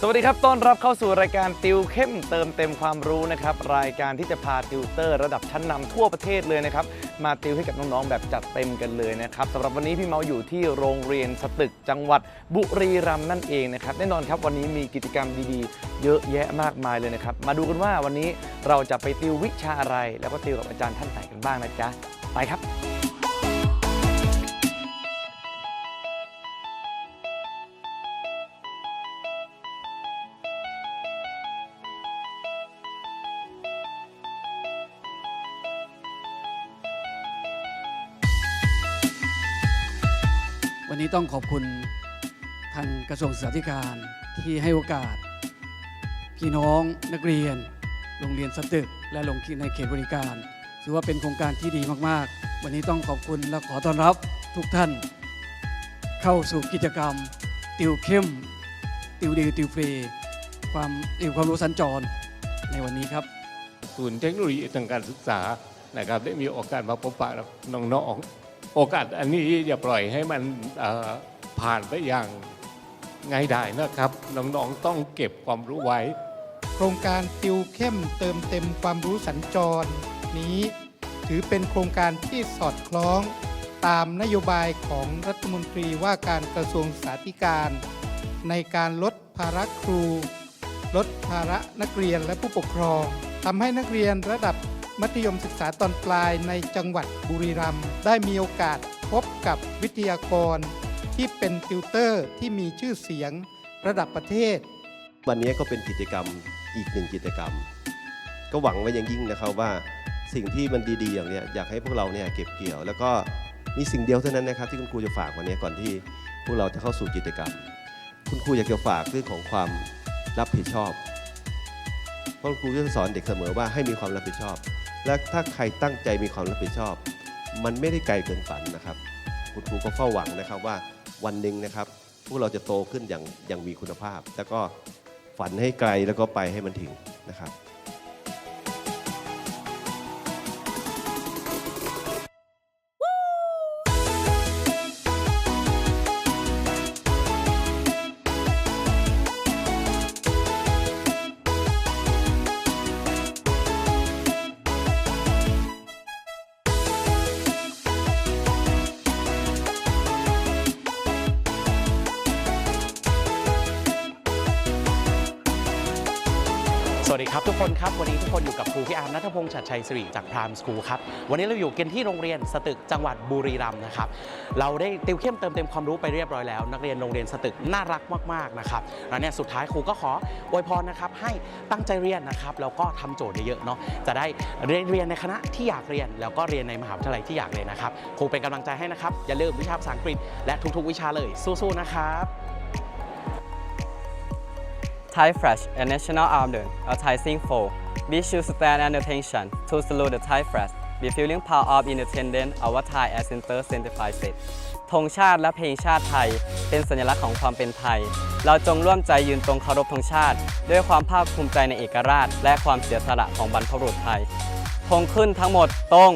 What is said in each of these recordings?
สวัสดีครับ ต้อนรับเข้าสู่รายการติวเข้มเติมเต็มความรู้นะครับ รายการที่จะพาติวเตอร์ระดับชั้นนำทั่วประเทศเลยนะครับ มาติวให้กับน้องๆ แบบจัดเต็มกันเลยนะครับสำหรับวันนี้พี่เมาอยู่ที่โรงเรียนสตึกจังหวัดบุรีรัมย์นั่นเองนะครับ แน่นอนครับวันนี้มีกิจกรรมดีๆ เยอะแยะมากมายเลยนะครับ มาดูกันว่าวันนี้เราจะไปติววิชาอะไร แล้วก็ติวกับอาจารย์ท่านไหนกันบ้างนะจ๊ะ ไปครับ นี้ต้องขอบคุณทางกระทรวงศึกษาธิการที่ให้โอกาส พี่น้องนักเรียน โรงเรียนสตึก และโรงในเขตบริการถือว่าเป็นโครงการที่ดีมากๆ วันนี้ต้องขอบคุณและขอต้อนรับทุกท่าน เข้าสู่กิจกรรม ติวเข้ม ติวดีติวฟรี ความติวความรู้สัญจรในวันนี้ครับศูนย์เทคโนโลยีทางการศึกษานะครับได้มีโอกาสมาพบปะน้องๆ โอกาสอันนี้อย่าปล่อยให้มันผ่านไปอย่างง่ายดายนะครับ น้องๆต้องเก็บความรู้ไว้ โครงการติวเข้มเติมเต็มความรู้สัญจร นี้ ถือเป็นโครงการที่สอดคล้อง ตามนโยบายของรัฐมนตรีว่าการกระทรวงสาธิการ ในการลดภาระครู ลดภาระนักเรียนและผู้ปกครองทำให้นักเรียนระดับ มัธยมศึกษาตอนปลายในจังหวัดบุรีรัมย์ได้มีโอกาสพบกับวิทยากร ที่เป็นติวเตอร์ที่มีชื่อเสียงระดับประเทศ วันนี้ก็เป็นกิจกรรมอีกหนึ่งกิจกรรม ก็หวังไว้อย่างยิ่งนะครับว่าสิ่งที่มันดีๆอย่างเนี้ยอยากให้พวกเราเนี่ยเก็บเกี่ยว แล้วก็มีสิ่งเดียวเท่านั้นนะครับที่คุณครูจะฝากวันนี้ก่อนที่พวกเราจะเข้าสู่กิจกรรม คุณครูอยากจะฝากเรื่องของความรับผิดชอบเพราะคุณครูจะสอนเด็กเสมอว่าให้มีความรับผิดชอบ และถ้าใครตั้งใจมีความรับผิดชอบ มันไม่ได้ไกลเกินฝันนะครับ คุณครูก็เฝ้าหวังนะครับว่าวันหนึ่งนะครับ พวกเราจะโตขึ้นอย่างอย่างมีคุณภาพ แล้วก็ฝันให้ไกลแล้วก็ไปให้มันถึงนะครับ ครับทุกคนครับ วันนี้ทุกคนอยู่กับครูพี่อาร์มนัทพงษ์ชัดชัยสิริจากพรามสคูลครับ วันนี้เราอยู่กันที่โรงเรียนสตึกจังหวัดบุรีรัมย์นะครับ เราได้ติวเข้มเติมเต็มความรู้ไปเรียบร้อยแล้ว นักเรียนโรงเรียนสตึกน่ารักมากๆนะครับแล้วเนี่ยสุดท้ายครูก็ขออวยพรนะครับให้ตั้งใจเรียนนะครับแล้วก็ทำโจทย์เยอะๆเนาะจะได้เรียนเรียนในคณะที่อยากเรียน แล้วก็เรียนในมหาวิทยาลัยที่อยากเรียนนะครับครูเป็นกำลังใจให้นะครับอย่าลืมวิชาภาษาอังกฤษและทุกๆ วิชาเลยสู้ๆนะครับ Thai flash and national anthem or Thai sing for. We should stand at attention to salute the Thai flash. Be feeling proud of independence our Thai as center certified state. ธงชาติและเพลงชาติไทย เป็นสัญลักษณ์ของความเป็นไทย เราจงร่วมใจยืนตรงเคารพธงชาติ ด้วยความภาคภูมิใจในเอกราช และความเสียสละของบรรพบุรุษไทยธงขึ้นทั้งหมดตรง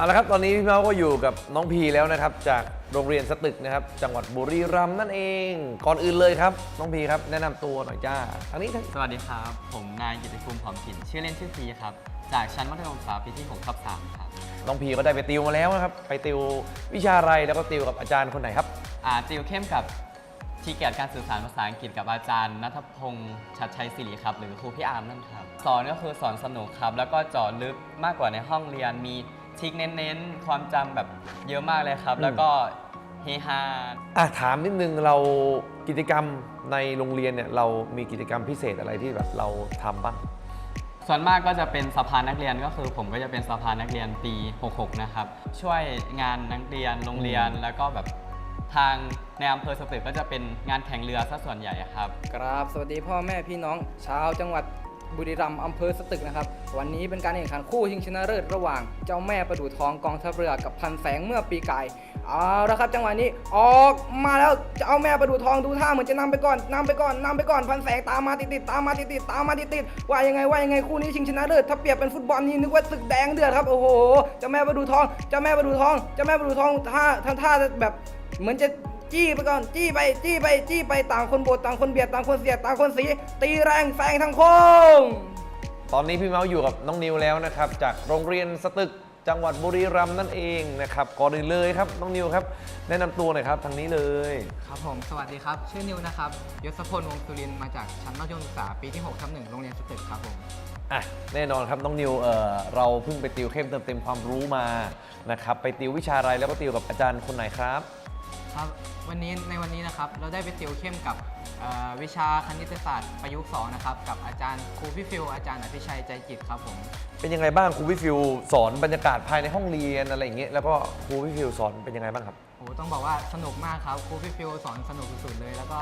เอาละครับตอนนี้พี่เมาก็อยู่กับน้องพีแล้วนะครับ จากโรงเรียนสตึกนะครับ จังหวัดบุรีรัมย์นั่นเอง ก่อนอื่นเลยครับ น้องพีครับแนะนำตัวหน่อยจ้าทางนี้ทั้งสวัสดีครับ ผมนายกิติภูมิหอมถิ่นชื่อเล่นชื่อพีครับ จากชั้นมัธยมศึกษาปีที่6ทับ3ครับน้องพีก็ได้ไปติวมาแล้วนะครับ ไปติววิชาอะไรแล้วก็ติวกับอาจารย์คนไหนครับอ่าติวเข้มกับทีเกียรติการสื่อสารภาษาอังกฤษกับอาจารย์นัทพงษ์ชัดชัยศิริครับ หรือครูพี่อาร์มนั่นครับ สอนก็คือสอนสนุกครับ แล้วก็เจาะลึกมากกว่าในห้องเรียนมี ทริกเน้นๆ ความจำแบบเยอะมากเลยครับ แล้วก็เฮฮา อะถามนิดนึงเรากิจกรรมในโรงเรียนเนี่ยเรามีกิจกรรมพิเศษอะไรที่แบบเราทำบ้าง ส่วนมากก็จะเป็นสภานักเรียนก็คือ ผมก็จะเป็นสภานักเรียนปี 66 นะครับ ช่วยงานนักเรียนโรงเรียนแล้วก็แบบทางในอำเภอสตึกก็จะเป็นงานแข่งเรือซะส่วนใหญ่อะครับ กราบสวัสดีพ่อแม่พี่น้อง ชาวจังหวัด บุรีรัมย์อำเภอสตึกนะครับ วันนี้เป็นการแข่งขันคู่ชิงชนะเลิศระหว่าง เจ้าแม่ประดู่ทองกองทัพเรือกับพันแสงเมื่อปีกายเอาละครับจังหวะนี้ออกมาแล้วเจ้าแม่ประดู่ทองดูท่าเหมือนจะนำไปก่อนนำไปก่อนนำไปก่อนพันแสงตามมาติดๆตามมาติดๆตามมาติดๆว่ายังไงว่ายังไงคู่นี้ชิงชนะเลิศถ้าเปรียบเป็นฟุตบอลนี่นึกว่าตึกแดงเดือดครับโอ้โหเจ้าแม่ประดู่ทองเจ้าแม่ประดู่ทองเจ้าแม่ประดู่ทองท่าทำท่าแบบเหมือนจะ จี้ไปก่อนจี้ไปจี้ไปจี้ไปต่างคนบดต่างคนเบียดต่างคนเสียดต่างคนสี ตีแรงแซงทั้งโค้งตอนนี้พี่เมาส์อยู่กับน้องนิวแล้วนะครับ จากโรงเรียนสตึกจังหวัดบุรีรัมย์นั่นเองนะครับก่อนอื่นเลยครับน้องนิวครับ แนะนำตัวหน่อยครับทางนี้เลย ครับผม สวัสดีครับ ชื่อนิวนะครับยศพลวงศ์สุรินทร์มาจากชั้นมัธยมศึกษาปีที่6ทับหนึ่งโรงเรียนสตึกครับผม อะแน่นอนครับน้องนิวเอ่อเราเพิ่งไปติวเข้มเติมเต็มความรู้มานะครับไปติววิชาอะไรแล้วก็ติวกับอาจารย์คนไหนครับ ครับวันนี้ในวันนี้นะครับเราได้ไปติวเข้มกับวิชาคณิตศาสตร์ประยุกต์สองนะครับกับอาจารย์ครูพี่ฟิวอาจารย์อภิชัยใจจิตครับผมเป็นยังไงบ้างครูพี่ฟิวสอนบรรยากาศภายในห้องเรียนอะไรอย่างเงี้ยแล้วก็ครูพี่ฟิวสอนเป็นยังไงบ้างครับ โอ้ต้องบอกว่าสนุกมากครับครูพี่ฟิวสอนสนุกสุดๆเลย แล้วก็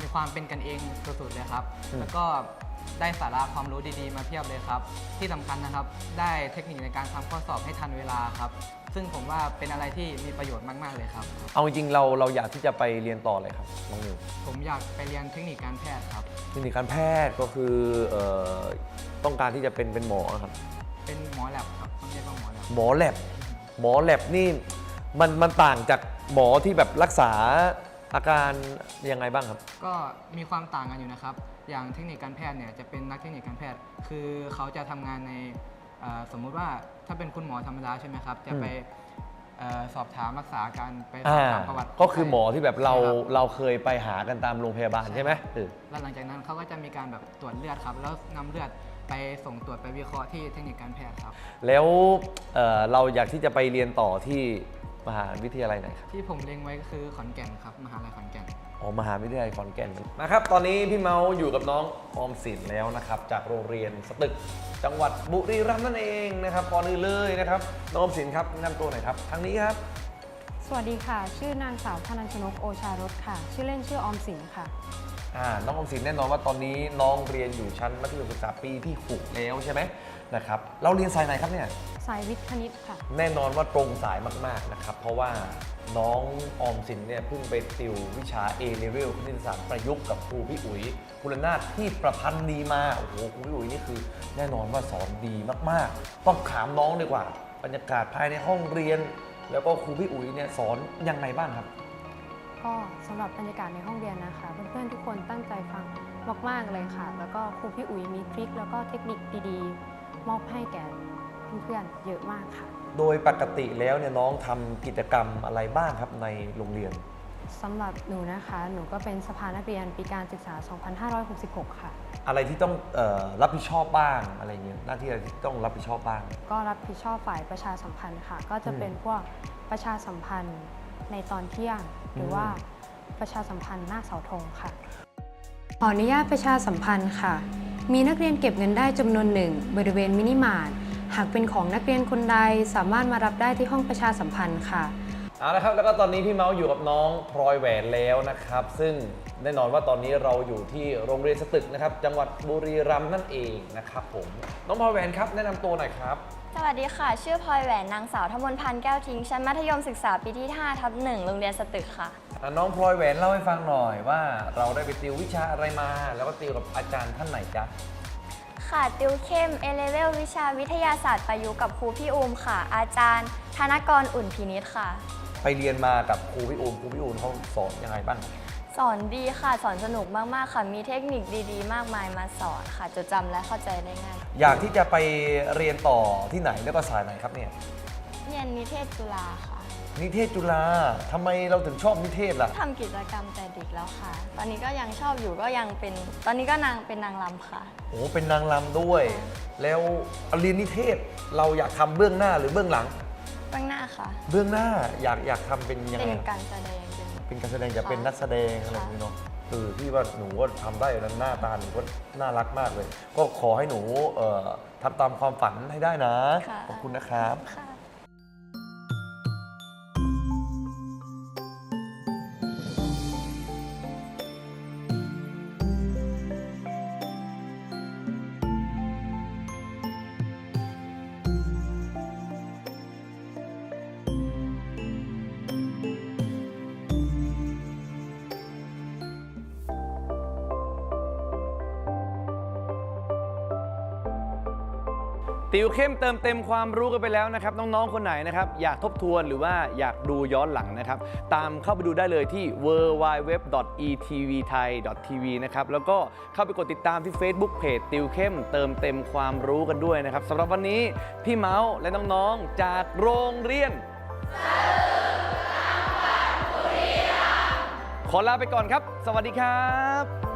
มีความเป็นกันเองสุดๆเลยครับ อืม แล้วก็ได้สาระความรู้ดีๆ มาเพียบเลยครับ ที่สำคัญนะครับ ได้เทคนิคในการทำข้อสอบให้ทันเวลาครับ ซึ่งผมว่าเป็นอะไรที่มีประโยชน์มากๆเลยครับ เอาจริงๆเราเราอยากที่จะไปเรียนต่อเลยครับน้องนิวผมอยากไปเรียนเทคนิคการแพทย์ครับเทคนิคการแพทย์ก็คือเอ่อต้องการที่จะเป็นเป็นหมอนะครับ เป็นหมอแลบครับต้องเรียกว่าหมอแลบ หมอแลบหมอแลบนี่มันมันต่างจาก หมอที่แบบรักษาอาการยังไงบ้างครับ ก็มีความต่างกันอยู่นะครับ อย่างเทคนิคการแพทย์เนี่ยจะเป็นนักเทคนิคการแพทย์ คือเขาจะทำงานในเอ่อสมมุติว่าถ้าเป็นคุณหมอธรรมดาใช่ไหมครับ จะไปเอ่อสอบถามรักษาการไปสอบถามประวัติก็คือหมอที่แบบเราใช่คบเราเคยไปหากันตามโรงพยาบาลใช่ไหมเออ แล้วหลังจากนั้นเขาก็จะมีการแบบตรวจเลือดครับ แล้วนำเลือดไปส่งตรวจไปวิเคราะห์ที่เทคนิคการแพทย์ครับ แล้วเอ่อเราอยากที่จะไปเรียนต่อที่ มหาวิทยาลัยไหนครับ ที่ผมเล็งไว้ก็คือขอนแก่นครับมหาลัยขอนแก่น อ๋อ มหาวิทยาลัยขอนแก่นนะครับ ตอนนี้พี่เมาส์อยู่กับน้องออมสินแล้วนะครับ จากโรงเรียนสตึก จังหวัดบุรีรัมย์นั่นเองนะครับก่อนอื่นเลยนะครับ น้องออมสินครับแนะนำตัวหน่อยครับ ทางนี้ครับ สวัสดีค่ะ ชื่อนางสาวธนัญชนกโอชารสค่ะ ชื่อเล่นชื่อออมสินค่ะ อ่า น้องออมสินแน่นอนว่าตอนนี้น้องเรียนอยู่ชั้นมัธยมศึกษาปีที่ 6 แล้วใช่ไหมนะครับ เราเรียนสายไหนครับเนี่ย สายวิทย์คณิตค่ะ แน่นอนว่าตรงสายมากๆนะครับ เพราะว่าน้องออมสินเนี่ยเพิ่งไปติววิชา A level คณิตศาสตร์ประยุกต์กับครูพี่อุ๋ยกุลนาถที่ประพันธ์ดีมาโอ้โหครูพี่อุ๋ยนี่คือแน่นอนว่าสอนดีมากๆ ต้องถามน้องดีกว่า บรรยากาศภายในห้องเรียน แล้วก็ครูพี่อุ๋ยเนี่ยสอนยังไงบ้างครับ ก็สำหรับบรรยากาศในห้องเรียนนะคะ เพื่อนๆทุกคนตั้งใจฟังมากๆเลยค่ะ แล้วก็ครูพี่อุ๋ยมีทริคแล้วก็เทคนิคดีๆ มอบให้แก่ เพื่อนๆเยอะมากค่ะ โดยปกติแล้วเนี่ยน้องทำกิจกรรมอะไรบ้างครับในโรงเรียน สำหรับหนูนะคะ หนูก็เป็นสภานักเรียนปีการศึกษา 2566 ค่ะ อะไรที่ต้องเออรับผิดชอบบ้างอะไรเงี้ยหน้าที่อะไรที่ต้องรับผิดชอบบ้าง ก็รับผิดชอบฝ่ายประชาสัมพันธ์ค่ะ ก็จะอืมเป็นพวกประชาสัมพันธ์ในตอนเที่ยง หรือมว่าประชาสัมพันธ์หน้าเสาธงค่ะ ขออนุญาตประชาสัมพันธ์ค่ะ มีนักเรียนเก็บเงินได้จำนวนหนึ่ง บริเวณมินิมาร์ท หากเป็นของนักเรียนคนใดสามารถมารับได้ที่ห้องประชาสัมพันธ์ค่ะ เอาละครับแล้วก็ตอนนี้พี่เมาส์อยู่กับน้องพลอยแหวนแล้วนะครับ ซึ่งแน่นอนว่าตอนนี้เราอยู่ที่โรงเรียนสตึกนะครับ จังหวัดบุรีรัมย์นั่นเองนะครับผม น้องพลอยแหวนครับ แนะนำตัวหน่อยครับ สวัสดีค่ะ ชื่อพลอยแหวนนางสาวธมนพันธ์แก้วทิ้ง ชั้นมัธยมศึกษาปีที่5ทับ1โรงเรียนสตึกค่ะ อะน้องพลอยแหวนเล่าให้ฟังหน่อยว่า เราได้ไปติววิชาอะไรมา แล้วก็ติวกับอาจารย์ท่านไหนจ๊ะ ค่ะ ติวเข้ม เอเลเวลวิชาวิทยาศาสตร์ประยุกต์กับครูพี่อูมค่ะ อาจารย์ ธนกรอุ่นพินิษค่ะ ไปเรียนมากับครูพี่อูนครูพี่อูนเขาสอนยังไงบ้าง สอนดีค่ะ สอนสนุกมาก ๆ ค่ะ มีเทคนิคดีๆ มากมายมาสอนค่ะ จดจำและเข้าใจได้ง่าย อยากที่จะไปเรียนต่อที่ไหนแล้วก็สายไหนครับเนี่ย เรียนนิเทศจุฬาค่ะนิเทศจุฬาทำไมเราถึงชอบนิเทศล่ะ ทำกิจกรรมแต่เด็กแล้วค่ะ ตอนนี้ก็ยังชอบอยู่ก็ยังเป็น ตอนนี้ก็นางเป็นนางรำค่ะ โอ้เป็นนางรำด้วย แล้วเรียนนิเทศเราอยากทำเบื้องหน้าหรือเบื้องหลัง เบื้องหน้าค่ะ เบื้องหน้าอยากอยากทำเป็นยังเป็ไงนการแสดงเป็น เป็นการแสดงจะเป็นนักแสดงอะไรอย่างนี้เนาะเออพี่ว่าหนูก็ทำได้อยู่แล้วหน้าตาหนูก็น่ารักมากเลย ก็ขอให้หนูเอ่อทำตามความฝันให้ได้นะค่ะ ขอบคุณนะครับ ค่ะ ติวเข้มเติมเต็มความรู้กันไปแล้วนะครับ น้อง ๆ คนไหนนะครับ อยากทบทวนหรือว่าอยากดูย้อนหลังนะครับ ตามเข้าไปดูได้เลยที่ www.etvthai.tv นะครับ แล้วก็เข้าไปกดติดตามที่ Facebook เพจติวเข้มเติมเต็มความรู้กันด้วยนะครับสำหรับวันนี้พี่เมาส์และน้องๆจากโรงเรียนขอลาไปก่อนครับ สวัสดีครับ